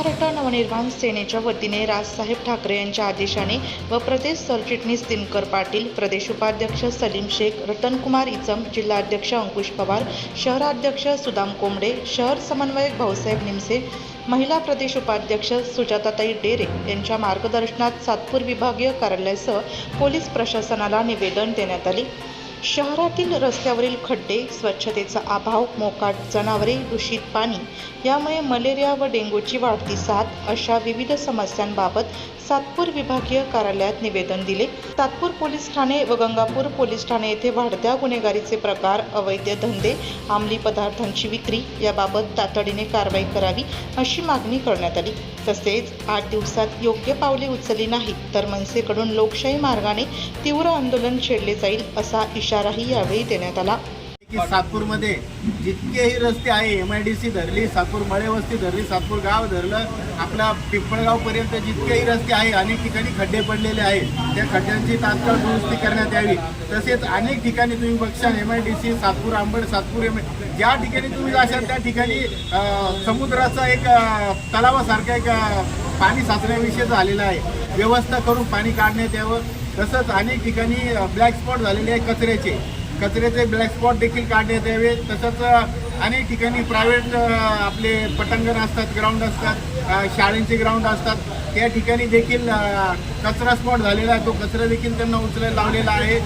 महाराष्ट्र नवनिर्माण सेनेच्या वतीने राजसाहेब ठाकरे यांच्या आदेशाने व प्रदेश सरचिटणीस दिनकर पाटील प्रदेश उपाध्यक्ष सलीम शेख रतनकुमार इचम जिल्हाध्यक्ष अंकुश पवार शहराध्यक्ष सुदाम कोंबडे शहर समन्वयक भाऊसाहेब निमसे महिला प्रदेश उपाध्यक्ष सुजाताताई डेरे यांच्या मार्गदर्शनात सातपूर विभागीय कार्यालयासह पोलीस प्रशासनाला निवेदन देण्यात आले. शहरातील रस्त्यावरील खड्डे स्वच्छतेचा अभाव मोकाट जनावरे दूषित पाणी यामुळे मलेरिया व डेंग्यूची वाढती साथ अशा विविध समस्यांबाबत सातपूर विभागीय कार्यालयात निवेदन दिले. सातपूर पोलीस ठाणे व गंगापूर पोलीस ठाणे येथे वाढत्या गुन्हेगारीचे प्रकार अवैध धंदे अंमली पदार्थांची विक्री याबाबत तातडीने कारवाई करावी अशी मागणी करण्यात आली. तसेच आठ दिवसात योग्य पावले उचलली नाहीत तर मनसेकडून लोकशाही मार्गाने तीव्र आंदोलन छेडले जाईल असा इशाराही यावेळी देण्यात आला. की सातपूरमध्ये जितकेही रस्ते आहे एम आय डी सी धरली सातपूर मळेवस्ती धरली सातपूर गाव धरलं आपला पिंपळगावपर्यंत जितकेही रस्ते आहे अनेक ठिकाणी खड्डे पडलेले आहेत. त्या खड्ड्यांची तात्काळ दुरुस्ती करण्यात यावी. तसेच अनेक ठिकाणी तुम्ही बघशाल M I D C Satpur Ambad Satpur M ज्या ठिकाणी तुम्ही जाशाल त्या ठिकाणी समुद्राचा एक तलावासारखा एक पाणी साचण्याविषयी झालेला आहे. व्यवस्था करून पाणी काढण्यात यावं. तसंच अनेक ठिकाणी ब्लॅक स्पॉट झालेले आहे कचऱ्याचे. कचऱ्याचे ब्लॅक स्पॉट देखील काढण्यात यावे तसंच अनेक ठिकाणी प्रायव्हेट आपले पटांगण असतात ग्राउंड असतात शाळेंचे ग्राउंड असतात. त्या ठिकाणी देखील कचरा स्पॉट झालेला आहे. तो कचरा देखील त्यांना उचलायला लावलेला आहे.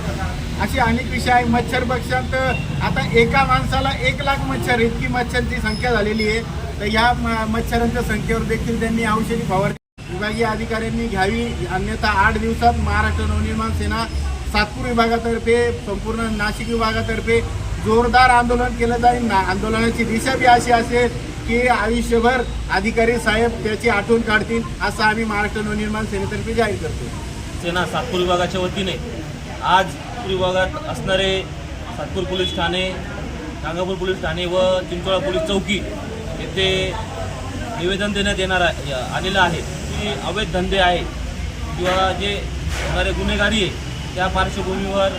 असे अनेक विषय आहे. मच्छर पक्षात आता एका माणसाला एक लाख मच्छर इतकी मच्छरांची संख्या झालेली आहे. तर या मच्छरांच्या संख्येवर देखील त्यांनी औषधी फवारणी विभागीय अधिकाऱ्यांनी घ्यावी अन्यथा आठ दिवसात महाराष्ट्र नवनिर्माण सेना सातपूर विभागातर्फे संपूर्ण नाशिक विभागातर्फे जोरदार आंदोलन केलं जाईल. ना आंदोलनाची दिशा बी अशी असेल की आयुष्यभर अधिकारी साहेब त्याची आठवण काढतील असं आम्ही महाराष्ट्र नवनिर्माण सेनेतर्फे जाहीर करतो सेना सातपूर विभागाच्या वतीने आज विभागात असणारे सातपूर पोलीस ठाणे गांगापूर पोलीस ठाणे व चिंचोळा पोलीस चौकी येथे निवेदन देण्यात येणार आहे आलेलं आहे. की अवैध धंदे आहे किंवा जे होणारे गुन्हेगारी आहे त्या पार्श्वभूमीवर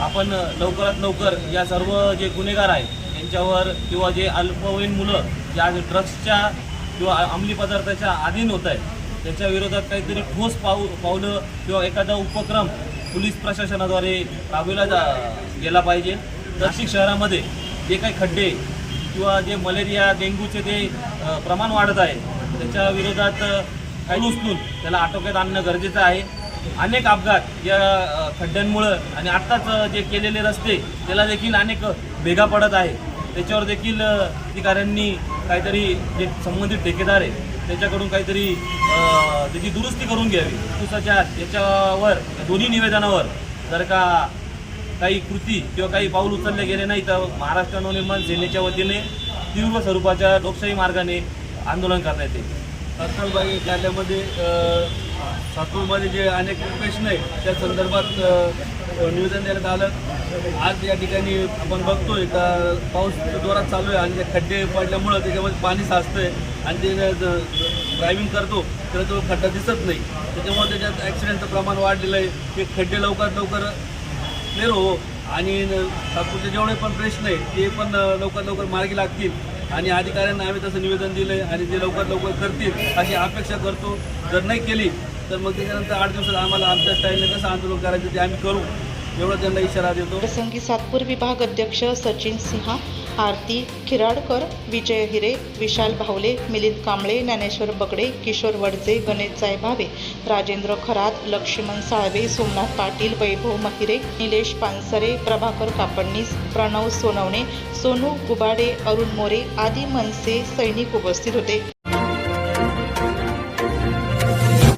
आपण लवकरात लवकर या सर्व जे गुन्हेगार आहेत यांच्यावर किंवा जे अल्पवयीन मुलं ज्या ड्रग्सच्या किंवा अंमली पदार्थाच्या अधीन होत आहेत त्याच्या विरोधात काहीतरी ठोस पाऊ पावलं किंवा एखादा उपक्रम पोलीस प्रशासनाद्वारे राबविला जा गेला पाहिजे. नाशिक शहरामध्ये जे काही खड्डे किंवा जे मलेरिया डेंग्यूचे जे प्रमाण वाढत आहे त्याच्या विरोधात काही उचलून त्याला आटोक्यात आणणं गरजेचं आहे. अनेक अपघात या खड्ड्यांमुळं आणि आत्ताच जे केलेले रस्ते त्याला देखील अनेक भेगा पडत आहे त्याच्यावर देखील अधिकाऱ्यांनी काहीतरी जे संबंधित ठेकेदार आहे त्याच्याकडून काहीतरी त्याची दुरुस्ती करून घ्यावी. दिवसाच्या याच्यावर दोन्ही निवेदनावर जर का काही कृती किंवा काही पाऊल उचलले गेले नाही तर महाराष्ट्र नवनिर्माण सेनेच्या वतीने तीव्र स्वरूपाच्या लोकशाही मार्गाने आंदोलन करण्यात येईल अस्सलबाई कार्यामध्ये सातूरमध्ये जे अनेक प्रश्न आहेत त्या संदर्भात निवेदन देण्यात आलं. आज या ठिकाणी आपण बघतोय का पाऊस जोरात चालू आहे आणि ते खड्डे पडल्यामुळं त्याच्यामध्ये पाणी साचतंय आणि ते ड्रायव्हिंग करतो तर तो खड्डा दिसत नाही. त्याच्यामुळे त्याच्यात ॲक्सिडेंटचं प्रमाण वाढलेलं आहे. ते खड्डे लवकरात लवकर क्लिअर हो. आणि सातपूरचे जेवढे पण प्रश्न आहेत ते पण लवकरात लवकर मार्गी लागतील. आणि अधिकाऱ्यांना आम्ही तसं निवेदन दिलं आहे आणि ते लवकर लवकर करतील अशी अपेक्षा करतो. जर नाही केली तर मग त्याच्यानंतर आठ दिवसात आम्हाला आमच्या स्टाईलने कसं आंदोलन करायचं ते आम्ही करू. एवढा त्यांना इशारा देतो. प्रसंगी सातपूर विभाग अध्यक्ष सचिन सिंहा आरती खिराडकर विजय हिरे विशाल भावले मिलिंद कांबळे ज्ञानेश्वर बगडे किशोर वडजे गणेश भावे राजेंद्र खरात लक्ष्मण साळवे सोमनाथ पाटील वैभव महिरे निलेश पानसरे प्रभाकर कापडणीस प्रणव सोनवणे सोनू गुबाडे अरुण मोरे आदी मनसे सैनिक उपस्थित होते.